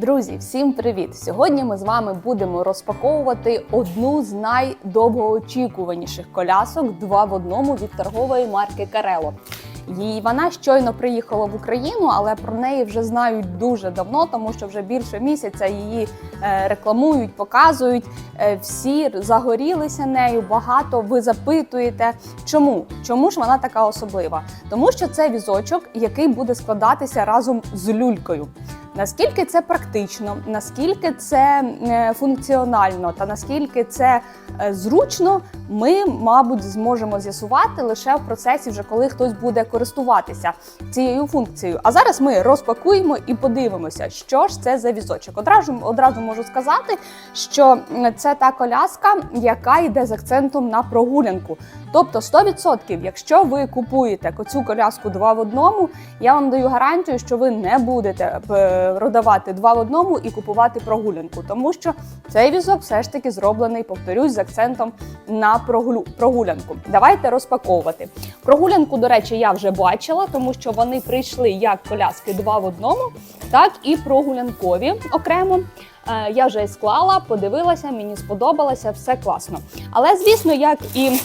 Друзі, всім привіт! Сьогодні ми з вами будемо розпаковувати одну з найдовгоочікуваніших колясок два в одному від торгової марки Карело. Її вона щойно приїхала в Україну, але про неї вже знають дуже давно, тому що вже більше місяця її е, рекламують, показують. Е, всі загорілися нею. Багато ви запитуєте, чому? Чому ж вона така особлива? Тому що це візочок, який буде складатися разом з люлькою. Наскільки це практично, наскільки це е, функціонально та наскільки це е, зручно, ми, мабуть, зможемо з'ясувати лише в процесі, вже коли хтось буде користуватися цією функцією. А зараз ми розпакуємо і подивимося, що ж це за візочок. Одразу одразу можу сказати, що це та коляска, яка йде з акцентом на прогулянку. Тобто 100%, якщо ви купуєте цю коляску два в одному, я вам даю гарантію, що ви не будете е, продавати два в одному і купувати прогулянку, тому що цей візок все ж таки зроблений, повторюсь, з акцентом на прогулю- прогулянку. Давайте розпаковувати. Прогулянку, до речі, я вже бачила, тому що вони прийшли як коляски два в одному, так і прогулянкові окремо. Е, Я вже склала, подивилася, мені сподобалося, все класно. Але звісно, як і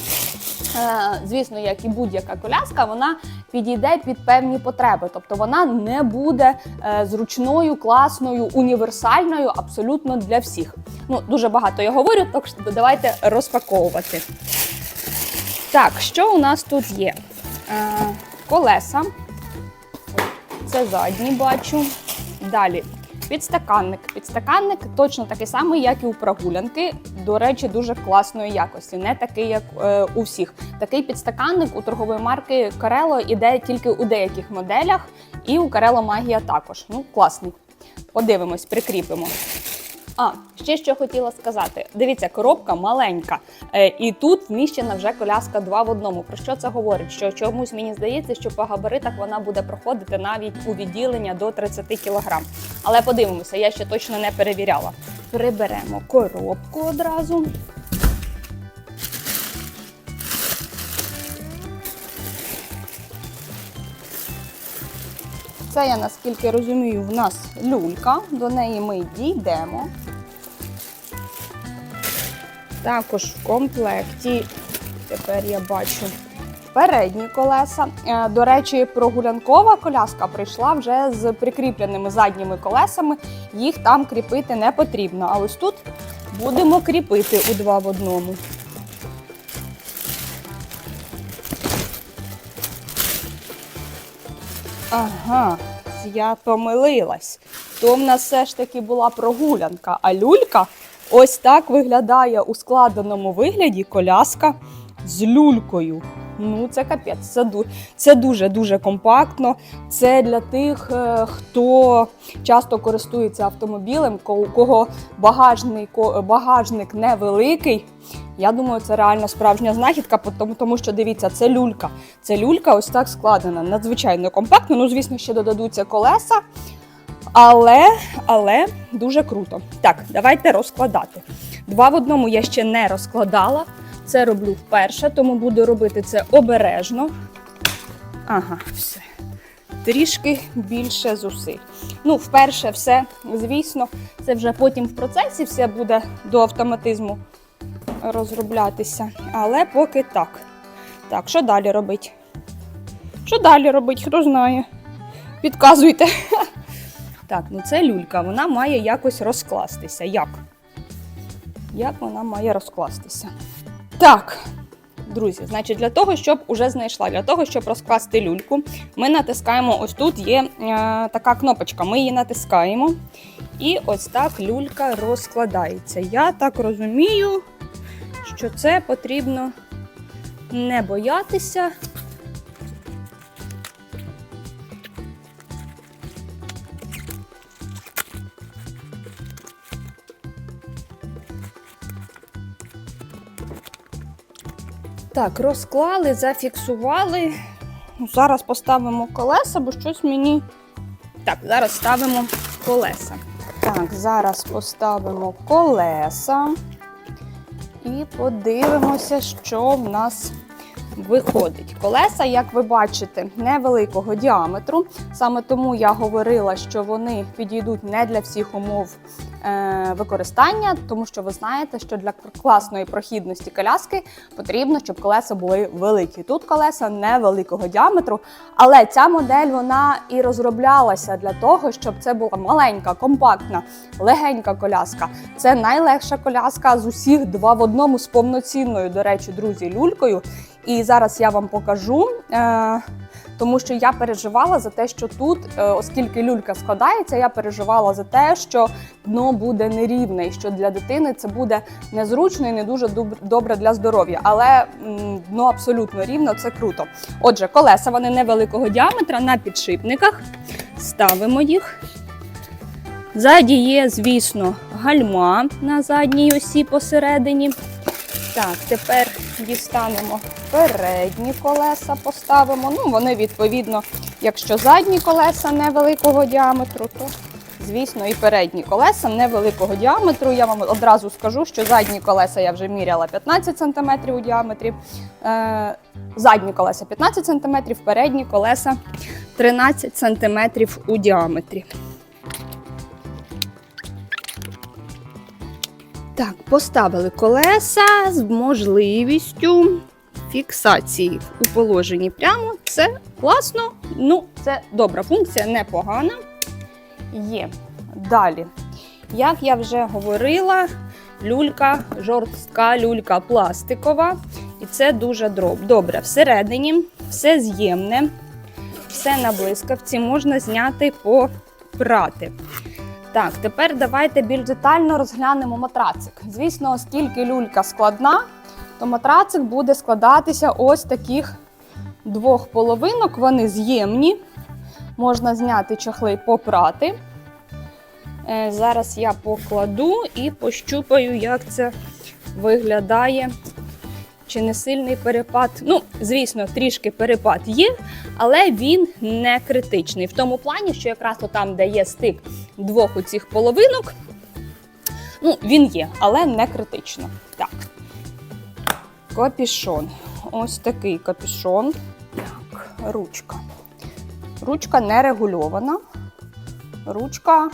звісно, як і будь-яка коляска, вона підійде під певні потреби. Тобто вона не буде е, зручною, класною, універсальною абсолютно для всіх. Ну, дуже багато я говорю, так що давайте розпаковувати. Так, що у нас тут є? Е, колеса. Це задні бачу. Далі підстаканник. Підстаканник точно такий самий, як і у прогулянки. До речі, дуже класної якості, не такий, як е, у всіх. Такий підстаканник у торгової марки Карело іде тільки у деяких моделях, і у Карело Магія також. Ну, класний. Подивимось, прикріпимо. А, ще що хотіла сказати. Дивіться, коробка маленька, е, і тут вміщена вже коляска два в одному. Про що це говорить? Що чомусь мені здається, що по габаритах вона буде проходити навіть у відділення до 30 кг. Але подивимося, я ще точно не перевіряла. Приберемо коробку одразу. Це я наскільки розумію, в нас люлька. До неї ми дійдемо. Також в комплекті тепер я бачу передні колеса. Е, До речі, прогулянкова коляска прийшла вже з прикріпленими задніми колесами. Їх там кріпити не потрібно. А ось тут будемо кріпити у два в одному. Ага, я помилилась. То в нас все ж таки була прогулянка, а люлька ось так виглядає у складеному вигляді коляска з люлькою. Ну, це капець, це, ду- це дуже-дуже компактно. Це для тих, е, хто часто користується автомобілем, у кого багажний, ко- багажник невеликий. Я думаю, це реально справжня знахідка, тому, тому що дивіться, це люлька. Це люлька ось так складена, надзвичайно компактно. Ну, звісно, ще додадуться колеса. Але, але дуже круто. Так, давайте розкладати. Два в одному я ще не розкладала. Це роблю вперше, тому буду робити це обережно. Ага, все. Трішки більше зусиль. Ну, вперше все, звісно, це вже потім в процесі все буде до автоматизму розроблятися. Але поки так. Так, що далі робити? Що далі робити? Хто знає? Підказуйте. Так, ну це люлька, вона має якось розкластися. Як? Як вона має розкластися? Так, друзі, значить, для того, щоб уже знайшла, для того, щоб розкласти люльку, ми натискаємо ось тут є е, така кнопочка. Ми її натискаємо. І ось так люлька розкладається. Я так розумію, що це потрібно не боятися. Так, розклали, зафіксували. Зараз поставимо колеса, бо щось мені. Так, зараз ставимо колеса. Так, зараз поставимо колеса і подивимося, що в нас виходить. Колеса, як ви бачите, невеликого діаметру. Саме тому я говорила, що вони підійдуть не для всіх умов е, використання, тому що ви знаєте, що для класної прохідності коляски потрібно, щоб колеса були великі. Тут колеса невеликого діаметру, але ця модель вона і розроблялася для того, щоб це була маленька, компактна, легенька коляска. Це найлегша коляска з усіх два в одному з повноцінною, до речі, друзі, люлькою. І зараз я вам покажу. Е- тому що я переживала за те, що тут, е, оскільки люлька складається, я переживала за те, що дно буде нерівне, і що для дитини це буде незручно і не дуже добре для здоров'я. Але дно абсолютно рівно, це круто. Отже, колеса вони невеликого діаметра на підшипниках. Ставимо їх. Ззаді є, звісно, гальма на задній осі посередині. Так, тепер дістанемо передні колеса, поставимо. Ну, вони відповідно, якщо задні колеса невеликого діаметру, то звісно і передні колеса невеликого діаметру. Я вам одразу скажу, що задні колеса я вже міряла 15 см у діаметрі. Е, задні колеса 15 см, передні колеса 13 см у діаметрі. Так, поставили колеса з можливістю фіксації у положенні прямо. Це класно. Ну, це добра функція, непогана. Є. Далі. Як я вже говорила, люлька жорстка, люлька пластикова. І це дуже дроб- добре. Всередині все з'ємне, все на блискавці, можна зняти попрати. Так, тепер давайте більш детально розглянемо матрацик. Звісно, оскільки люлька складна, то матрацик буде складатися ось таких двох половинок. Вони з'ємні. Можна зняти чохли, попрати. Е, Зараз я покладу і пощупаю, як це виглядає. Чи не сильний перепад? Ну, звісно, трішки перепад є, але він не критичний. В тому плані, що якраз там, де є стик двох оцих половинок, ну, він є, але не критично. Так. Капішон. Ось такий капішон. Так, ручка. Ручка не регульована. Ручка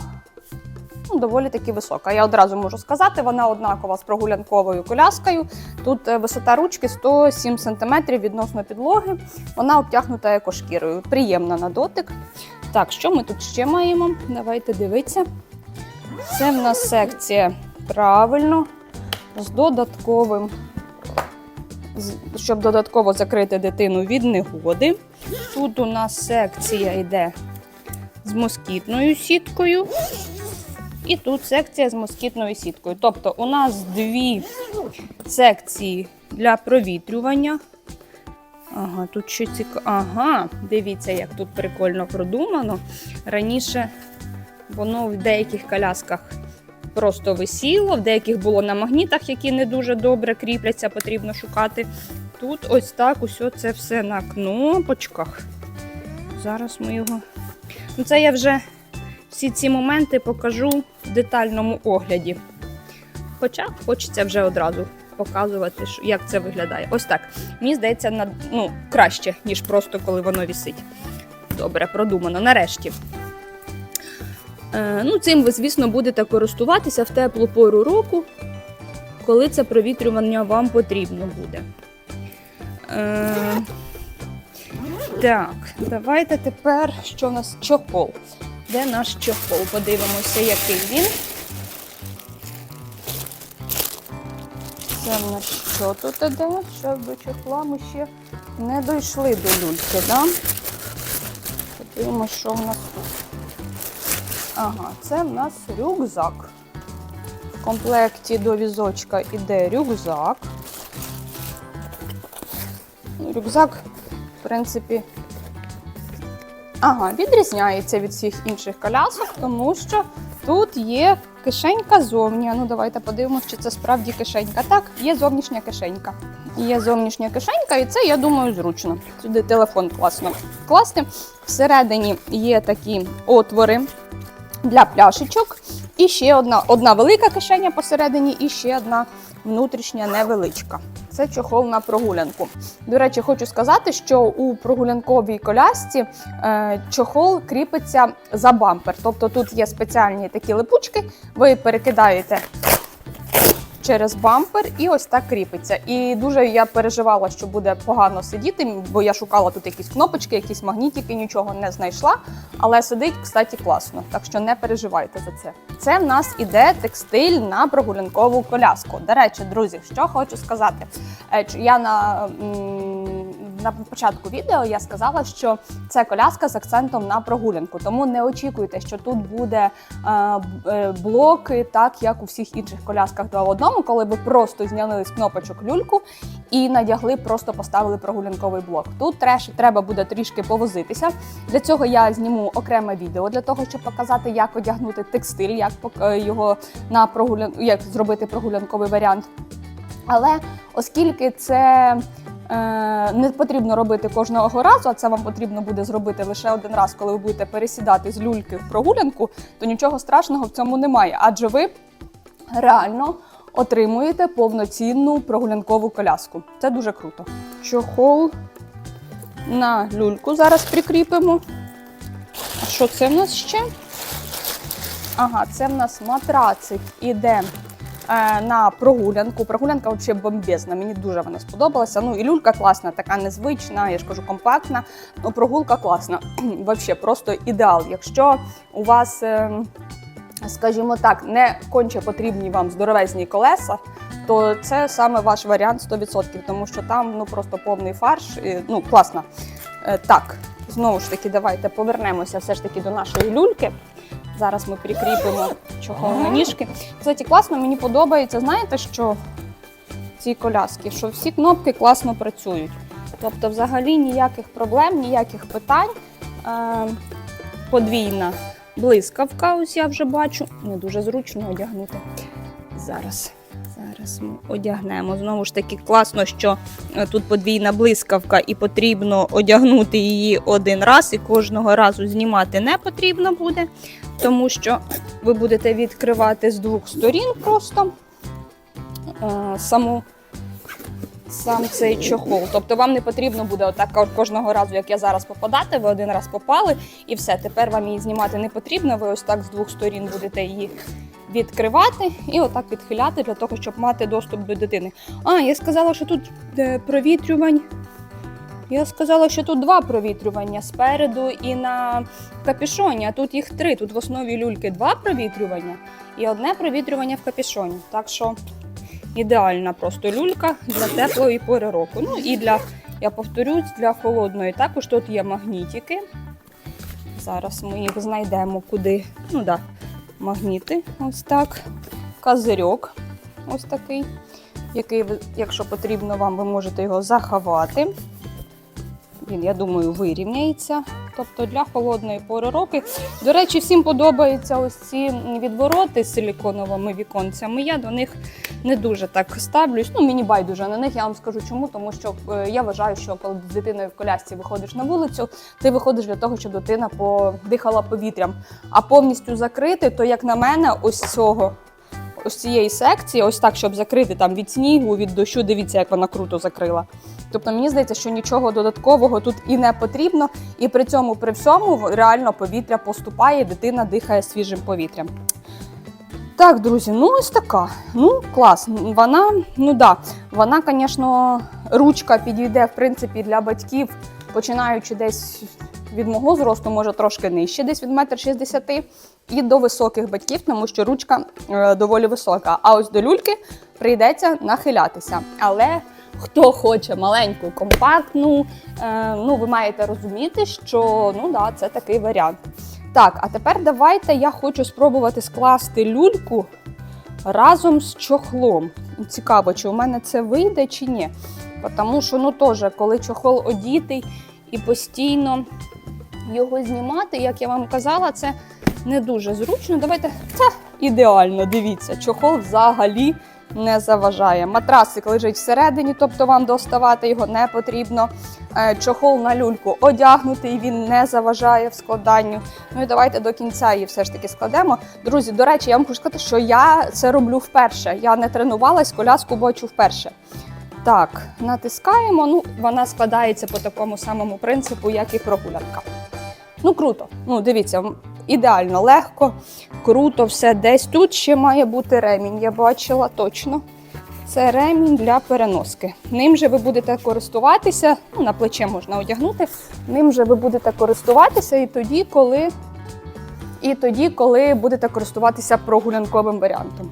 доволі таки висока. Я одразу можу сказати, вона однакова з прогулянковою коляскою. Тут е, висота ручки 107 см відносно підлоги. Вона обтягнута екошкірою. Приємна на дотик. Так, що ми тут ще маємо? Давайте дивитися. Це в нас секція правильно з додатковим, щоб додатково закрити дитину від негоди. Тут у нас секція йде з москітною сіткою. І тут секція з москітною сіткою. Тобто у нас дві секції для провітрювання. Ага, тут ще цікаво. Ага, дивіться, як тут прикольно продумано. Раніше воно в деяких колясках просто висіло, в деяких було на магнітах, які не дуже добре кріпляться, потрібно шукати. Тут ось так усе це все на кнопочках. Зараз ми його. Ну, це я вже всі ці моменти покажу в детальному огляді. Хоча хочеться вже одразу показувати, як це виглядає. Ось так. Мені здається, на, ну, краще, ніж просто коли воно вісить. Добре, продумано. Нарешті. Е, ну, цим ви, звісно, будете користуватися в теплу пору року, коли це провітрювання вам потрібно буде. Е, так, давайте тепер, що в нас чохол. Де наш чохол? Подивимося, який він. Це в нас що тут іде? Ще до чохла ми ще не дійшли до люльки, да? Подивимося, що в нас тут. Ага, це в нас рюкзак. В комплекті до візочка іде рюкзак. Рюкзак, в принципі, ага, відрізняється від всіх інших колясок, тому що тут є кишенька зовні. Ну, давайте подивимося, чи це справді кишенька. Так, є зовнішня кишенька. Є зовнішня кишенька, і це, я думаю, зручно. Сюди телефон класно класти. Всередині є такі отвори для пляшечок. І ще одна, одна велика кишеня посередині, і ще одна внутрішня невеличка. Це чохол на прогулянку. До речі, хочу сказати, що у прогулянковій колясці е, чохол кріпиться за бампер. Тобто тут є спеціальні такі липучки, ви перекидаєте через бампер і ось так кріпиться. І дуже я переживала, що буде погано сидіти, бо я шукала тут якісь кнопочки, якісь магнітики, нічого не знайшла. Але сидить, кстати, класно. Так що не переживайте за це. Це в нас іде текстиль на прогулянкову коляску. До речі, друзі, що хочу сказати. Е, Я на, на початку відео я сказала, що це коляска з акцентом на прогулянку. Тому не очікуйте, що тут буде е, е, блоки, так як у всіх інших колясках два в одному, коли ви просто зняли з кнопочок люльку і надягли, просто поставили прогулянковий блок. Тут треш треба буде трішки повозитися. Для цього я зніму окреме відео для того, щоб показати, як одягнути текстиль, як е, його на прогулян... як зробити прогулянковий варіант. Але оскільки це не потрібно робити кожного разу, а це вам потрібно буде зробити лише один раз, коли ви будете пересідати з люльки в прогулянку, то нічого страшного в цьому немає, адже ви реально отримуєте повноцінну прогулянкову коляску. Це дуже круто. Чохол на люльку зараз прикріпимо. А що це в нас ще? Ага, це в нас матрацик іде е, на прогулянку. Прогулянка взагалі бомбезна. Мені дуже вона сподобалася. Ну і люлька класна, така незвична, я ж кажу, компактна. Ну, прогулка класна. Взагалі, просто ідеал. Якщо у вас, е, скажімо так, не конче потрібні вам здоровезні колеса, то це саме ваш варіант 100%, тому що там ну просто повний фарш. І, ну, класно. Е, так, знову ж таки, давайте повернемося все ж таки до нашої люльки. Зараз ми прикріпимо чохол на ніжки. Кстати, класно, мені подобається. Знаєте, що ці коляски, що всі кнопки класно працюють. Тобто, взагалі ніяких проблем, ніяких питань. Е, подвійна блискавка, ось я вже бачу. Не дуже зручно одягнути. Зараз. Зараз ми одягнемо. Знову ж таки, класно, що е, тут подвійна блискавка, і потрібно одягнути її один раз, і кожного разу знімати не потрібно буде, тому що ви будете відкривати з двох сторін просто е, саму. Сам цей чохол. Тобто вам не потрібно буде отак кожного разу, як я зараз попадати. Ви один раз попали і все. Тепер вам її знімати не потрібно. Ви ось так з двох сторін будете її відкривати і отак відхиляти для того, щоб мати доступ до дитини. А, я сказала, що тут е, провітрювань. Я сказала, що тут два провітрювання спереду і на капюшоні, а тут їх три. Тут в основі люльки два провітрювання і одне провітрювання в капюшоні. Так що ідеальна просто люлька для теплої пори року. Ну і для, я повторюсь, для холодної. Також тут є магнітики. Зараз ми їх знайдемо куди. Ну да, магніти. Ось так. Козирьок ось такий, який, якщо потрібно вам, ви можете його заховати. Він, я думаю, вирівняється. Тобто для холодної пори року. До речі, всім подобаються ось ці відвороти з силіконовими віконцями. Я до них не дуже так ставлюсь. Ну, мені байдуже на них. Я вам скажу чому, тому що е, я вважаю, що коли з дитиною в колясці виходиш на вулицю, ти виходиш для того, щоб дитина подихала повітрям. А повністю закрити, то як на мене, ось цього. Ось цієї секції, ось так, щоб закрити там від снігу, від дощу. Дивіться, як вона круто закрила. Тобто мені здається, що нічого додаткового тут і не потрібно, і при цьому, при всьому, реально повітря поступає, дитина дихає свіжим повітрям. Так, друзі, ну ось така. Ну, клас. Вона, ну да, вона, звісно, ручка підійде, в принципі, для батьків, починаючи десь від мого зросту, може трошки нижче, десь від метр шістдесяти, і до високих батьків, тому що ручка е, доволі висока. А ось до люльки прийдеться нахилятися. Але хто хоче маленьку, компактну, е, ну ви маєте розуміти, що ну да, це такий варіант. Так, а тепер давайте я хочу спробувати скласти люльку разом з чохлом. Цікаво, чи у мене це вийде чи ні. Тому що, ну теж, коли чохол одітий і постійно його знімати, як я вам казала, це не дуже зручно. Давайте це ідеально, дивіться, чохол взагалі не заважає. Матрасик лежить всередині, тобто вам доставати його не потрібно. Е, Чохол на люльку одягнутий, він не заважає в складанню. Ну і давайте до кінця її все ж таки складемо. Друзі, до речі, я вам хочу сказати, що я це роблю вперше. Я не тренувалась, коляску бачу вперше. Так, натискаємо. Ну, вона складається по такому самому принципу, як і прогулянка. Ну, круто. Ну, дивіться, ідеально легко, круто, все. Десь тут ще має бути ремінь. Я бачила точно. Це ремінь для переноски. Ним же ви будете користуватися, ну, на плече можна одягнути. Ним же ви будете користуватися і тоді, коли, і тоді, коли будете користуватися прогулянковим варіантом.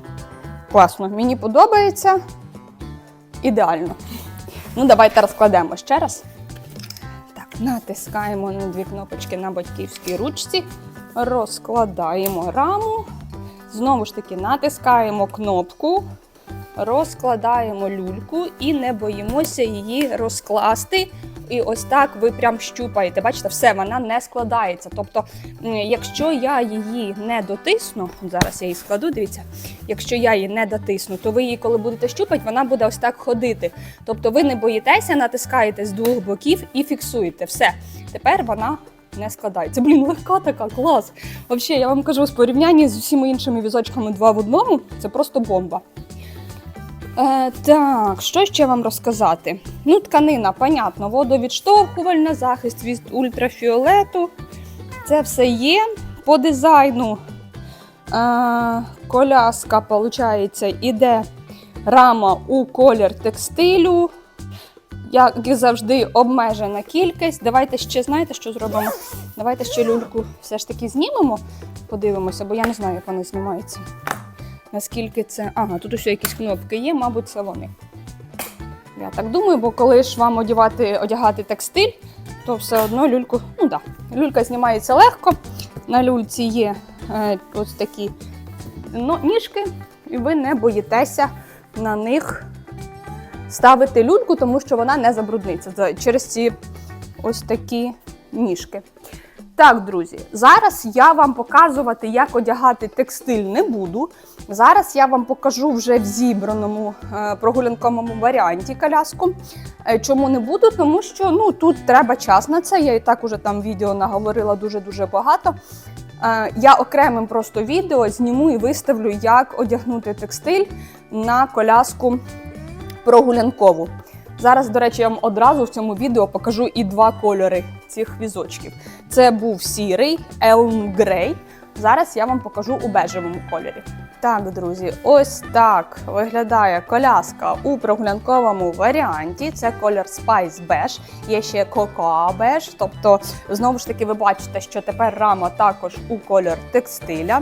Класно, мені подобається. Ідеально. Ну, давайте розкладемо ще раз. Так, натискаємо на дві кнопочки на батьківській ручці, розкладаємо раму. Знову ж таки, натискаємо кнопку, розкладаємо люльку і не боїмося її розкласти. І ось так ви прям щупаєте. Бачите, все, вона не складається. Тобто, якщо я її не дотисну, зараз я її складу, дивіться, якщо я її не дотисну, то ви її, коли будете щупати, вона буде ось так ходити. Тобто ви не боїтеся, натискаєте з двох боків і фіксуєте. Все. Тепер вона не складається. Блін, легка така, клас. Взагалі, я вам кажу, в порівнянні з усіма іншими візочками два в одному, це просто бомба. Е, так, що ще вам розказати? Ну, тканина, понятно, водовідштовхувальна, захист від ультрафіолету. Це все є. По дизайну е, коляска, виходить, іде рама у колір текстилю. Як завжди, обмежена кількість. Давайте ще знаєте, що зробимо? Давайте ще люльку все ж таки знімемо, подивимося, бо я не знаю, як вона знімається. Наскільки це. Ага, тут ще якісь кнопки є, мабуть, це вони. Я так думаю, бо коли ж вам одягати, одягати текстиль, то все одно люльку. Ну так, да, люлька знімається легко. На люльці є е, ось такі ну, ніжки, і ви не боїтеся на них ставити люльку, тому що вона не забрудниться через ці ось такі ніжки. Так, друзі, зараз я вам показувати, як одягати текстиль не буду. Зараз я вам покажу вже в зібраному е, прогулянковому варіанті коляску. Е, Чому не буду? Тому що ну, тут треба час на це. Я і так уже там відео наговорила дуже-дуже багато. Е, Я окремим просто відео зніму і виставлю, як одягнути текстиль на коляску прогулянкову. Зараз, до речі, я вам одразу в цьому відео покажу і два кольори цих візочків. Це був сірий Elm Grey. Зараз я вам покажу у бежевому кольорі. Так, друзі, ось так виглядає коляска у прогулянковому варіанті. Це колір Spice Beige, є ще Cocoa Beige, тобто, знову ж таки, ви бачите, що тепер рама також у колір текстиля.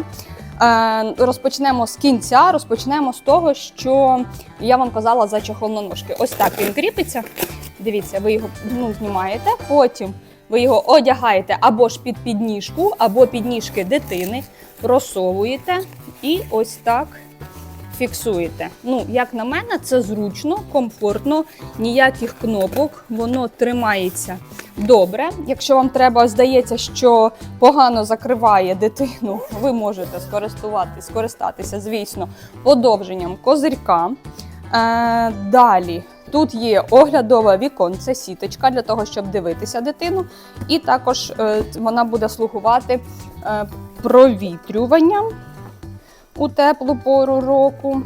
Е, розпочнемо з кінця, розпочнемо з того, що я вам казала за чохол. Ось так він кріпиться. Дивіться, ви його ну, знімаєте, потім ви його одягаєте або ж під підніжку, або підніжки дитини, просовуєте і ось так фіксуєте. Ну, як на мене, це зручно, комфортно, ніяких кнопок, воно тримається добре. Якщо вам треба, здається, що погано закриває дитину, ви можете скористатися, звісно, подовженням козирка. Е, далі. Тут є оглядове віконце, сіточка для того, щоб дивитися дитину. І також е, вона буде слугувати е, провітрюванням у теплу пору року.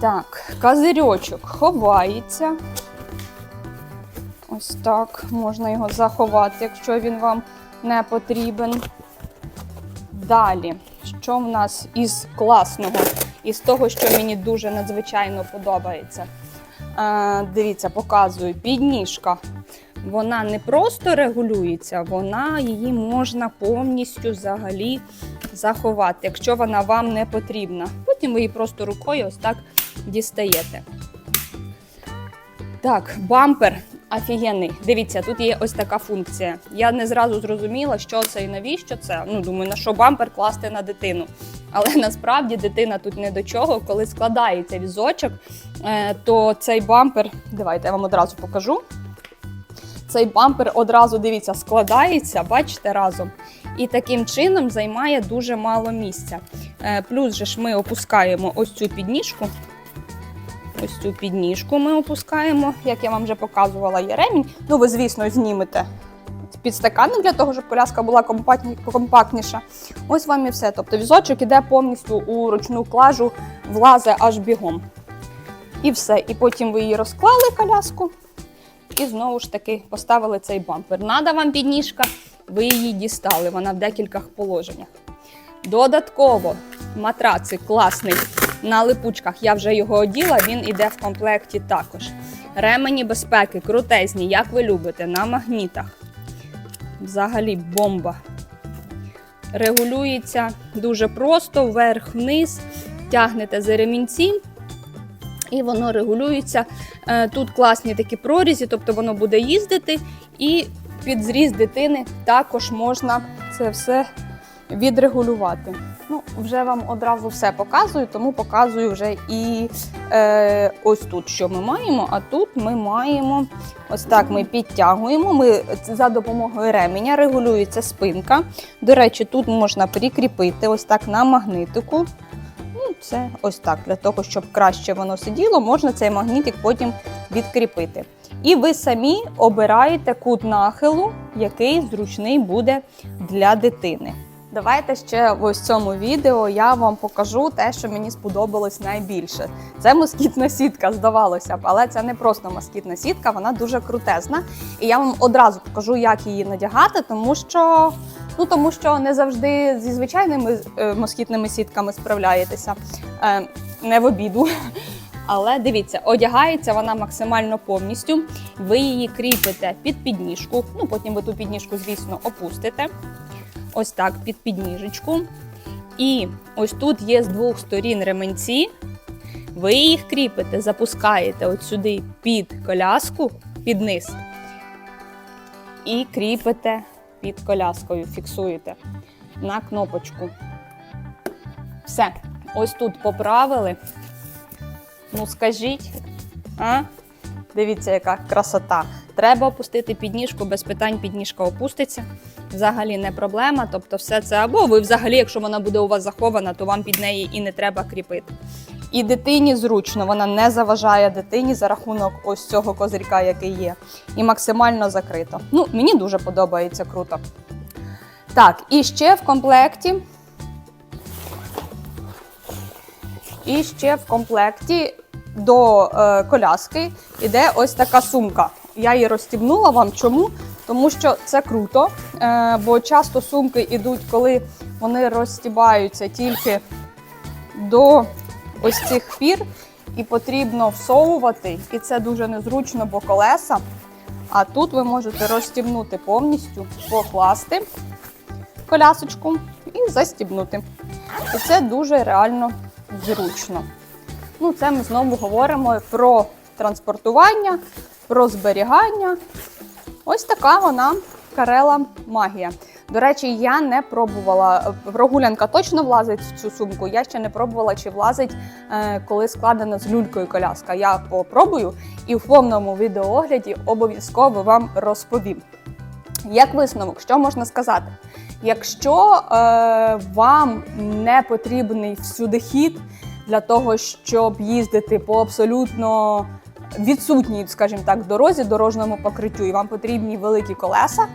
Так, козирьочок ховається. Ось так можна його заховати, якщо він вам не потрібен. Далі, що в нас із класного, із того, що мені дуже надзвичайно подобається. Е, дивіться, показую, підніжка. Вона не просто регулюється, вона її можна повністю взагалі заховати, якщо вона вам не потрібна. Потім ви її просто рукою ось так дістаєте. Так, бампер офігенний. Дивіться, тут є ось така функція. Я не зразу зрозуміла, що це і навіщо це. Ну, думаю, на що бампер класти на дитину. Але насправді дитина тут не до чого. Коли складається візочок, е, то цей бампер, давайте я вам одразу покажу. Цей бампер одразу дивіться, складається, бачите разом. і таким чином займає дуже мало місця. Е, Плюс же ж ми опускаємо ось цю підніжку. Ось цю підніжку ми опускаємо, як я вам вже показувала, є ремінь. Ну, ви, звісно, знімете підстаканник для того, щоб коляска була компактніша. Ось вам і все. Тобто візочок іде повністю у ручну клажу, влазе аж бігом. І все. І потім ви її розклали коляску. І знову ж таки поставили цей бампер. Нада вам підніжка, ви її дістали. Вона в декількох положеннях. Додатково матрацик класний на липучках. Я вже його оділа, він іде в комплекті також. Ремені безпеки, крутезні, як ви любите, на магнітах. Взагалі бомба. Регулюється дуже просто, вверх-вниз, тягнете за ремінці, і воно регулюється. Е, Тут класні такі прорізі, тобто воно буде їздити, і під зріст дитини також можна це все відрегулювати. Ну, вже вам одразу все показую, тому показую вже і е, ось тут, що ми маємо. А тут ми маємо ось так. Ми підтягуємо. Ми за допомогою ременя регулюється спинка. До речі, тут можна прикріпити ось так на магнитику. Ну, це ось так, для того, щоб краще воно сиділо, можна цей магнітик потім відкріпити. І ви самі обираєте кут нахилу, який зручний буде для дитини. Давайте ще в ось цьому відео я вам покажу те, що мені сподобалось найбільше. Це москітна сітка, здавалося б, але це не просто москітна сітка, вона дуже крутезна. І я вам одразу покажу, як її надягати, тому що ну тому що не завжди зі звичайними е, москітними сітками справляєтеся. Е, не в обіду. Але дивіться, одягається вона максимально повністю. Ви її кріпите під підніжку. Ну потім ви ту підніжку, звісно, опустите. Ось так, під підніжечку. І ось тут є з двох сторін ременці. Ви їх кріпите, запускаєте от сюди під коляску, під низ. І кріпите під коляскою, фіксуєте на кнопочку. Все. Ось тут поправили. Ну, скажіть, а? Дивіться, яка красота. Треба опустити підніжку, без питань підніжка опуститься. Взагалі не проблема. Тобто, все це або ви взагалі, якщо вона буде у вас захована, то вам під неї і не треба кріпити. І дитині зручно, вона не заважає дитині за рахунок ось цього козирька, який є, і максимально закрита. Ну, мені дуже подобається круто. Так, і ще в комплекті. І ще в комплекті до е, коляски йде ось така сумка. Я її розстібнула вам. Чому? Тому що це круто, е, бо часто сумки йдуть, коли вони розстібаються тільки до ось цих пір, і потрібно всовувати, і це дуже незручно, бо колеса. А тут ви можете розстібнути повністю, покласти колясочку і застібнути. І це дуже реально зручно. Ну, це ми знову говоримо про транспортування, про зберігання. Ось така вона карела магія. До речі, я не пробувала. Прогулянка точно влазить в цю сумку. Я ще не пробувала, чи влазить, е, коли складена з люлькою коляска. Я попробую і в повному відеоогляді обов'язково вам розповім. Як висновок, що можна сказати? Якщо е, вам не потрібний всюди хід для того, щоб їздити по абсолютно відсутній, скажімо так, дорозі, дорожньому покриттю, і вам потрібні великі колеса,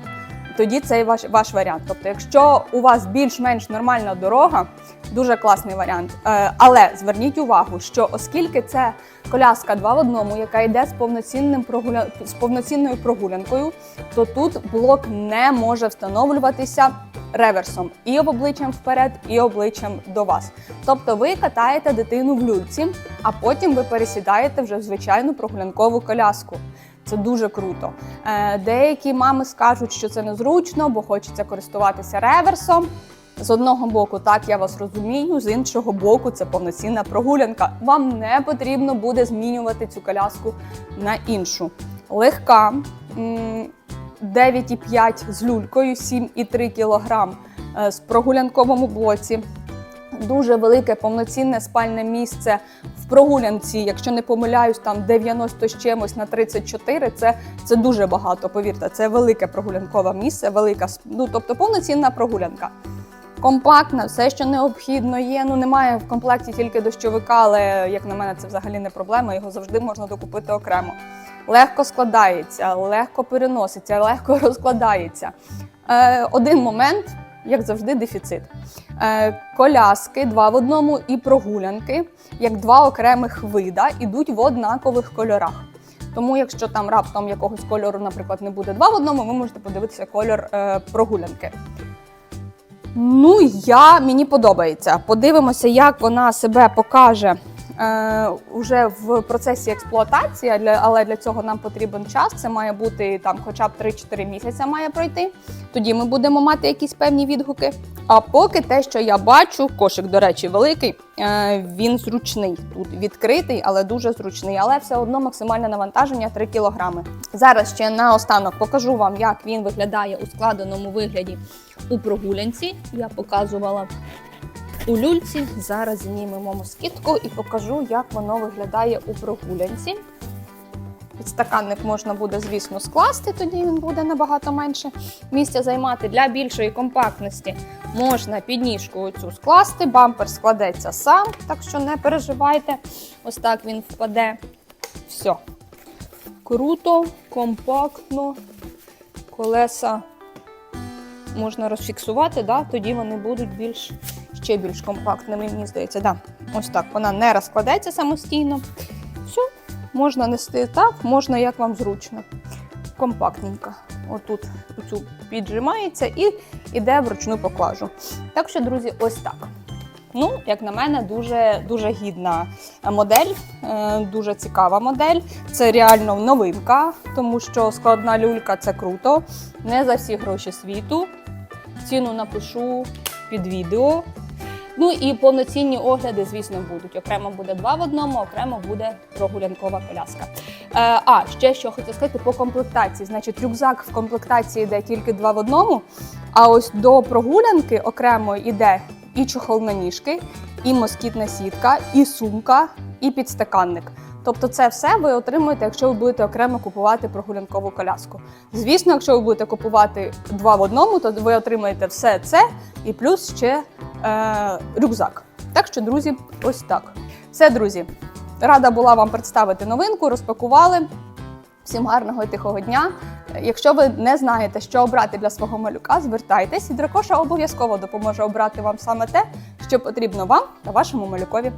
тоді це ваш, ваш варіант. Тобто, якщо у вас більш-менш нормальна дорога, дуже класний варіант. Е, але зверніть увагу, що оскільки це коляска 2 в одному, яка йде з повноцінним прогуля... з повноцінною прогулянкою, то тут блок не може встановлюватися реверсом і обличчям вперед, і обличчям до вас. Тобто ви катаєте дитину в люльці, а потім ви пересідаєте вже в звичайну прогулянкову коляску. Це дуже круто. Е, Деякі мами скажуть, що це незручно, бо хочеться користуватися реверсом. З одного боку, так я вас розумію, з іншого боку, це повноцінна прогулянка. Вам не потрібно буде змінювати цю коляску на іншу. Легка, 9,5 з люлькою, 7,3 кг е, з прогулянковому блоці. Дуже велике повноцінне спальне місце в прогулянці. Якщо не помиляюсь, там 90 з чимось на 34, це, це дуже багато. Повірте, це велике прогулянкове місце, велика ну, тобто повноцінна прогулянка. Компактна, все, що необхідно є. Ну немає в комплекті тільки дощовика, але як на мене, це взагалі не проблема. Його завжди можна докупити окремо. Легко складається, легко переноситься, легко розкладається. Е, один момент, як завжди, дефіцит. Е, коляски два в одному і прогулянки, як два окремих вида, ідуть в однакових кольорах. Тому, якщо там раптом якогось кольору, наприклад, не буде два в одному, ви можете подивитися кольор е, прогулянки. Ну, я мені подобається. Подивимося, як вона себе покаже е, уже в процесі експлуатації, але для цього нам потрібен час. Це має бути там, хоча б 3-4 місяця має пройти. Тоді ми будемо мати якісь певні відгуки. А поки те, що я бачу, кошик, до речі, великий, е, він зручний. Тут відкритий, але дуже зручний. Але все одно максимальне навантаження 3 кілограми. Зараз ще наостанок покажу вам, як він виглядає у складеному вигляді у прогулянці. Я показувала у люльці. Зараз знімемо москітку і покажу, як воно виглядає у прогулянці. Підстаканник можна буде, звісно, скласти, тоді він буде набагато менше місця займати. Для більшої компактності можна підніжку оцю скласти, бампер складеться сам, так що не переживайте. Ось так він впаде. Все. Круто, компактно, колеса можна розфіксувати, да? тоді вони будуть більш ще більш компактними, мені здається. Да. Ось так вона не розкладеться самостійно. Все, можна нести так, можна як вам зручно. Компактненько. Отут оцю піджимається і йде вручну поклажу. Так що, друзі, ось так. Ну, як на мене, дуже, дуже гідна модель, е, дуже цікава модель. Це реально новинка, тому що складна люлька це круто. Не за всі гроші світу. Ціну напишу під відео. Ну і повноцінні огляди, звісно, будуть. Окремо буде два в одному, окремо буде прогулянкова коляска. Е, а ще що хочу сказати по комплектації. Значить, рюкзак в комплектації йде тільки два в одному. А ось до прогулянки окремо йде і чохол на ніжки, і москітна сітка, і сумка, і підстаканник. Тобто, це все ви отримуєте, якщо ви будете окремо купувати прогулянкову коляску. Звісно, якщо ви будете купувати два в одному, то ви отримаєте все це і плюс ще е, рюкзак. Так що, друзі, ось так. Все, друзі. Рада була вам представити новинку, розпакували. Всім гарного і тихого дня. Якщо ви не знаєте, що обрати для свого малюка, звертайтесь, і дракоша обов'язково допоможе обрати вам саме те, що потрібно вам та вашому малюкові.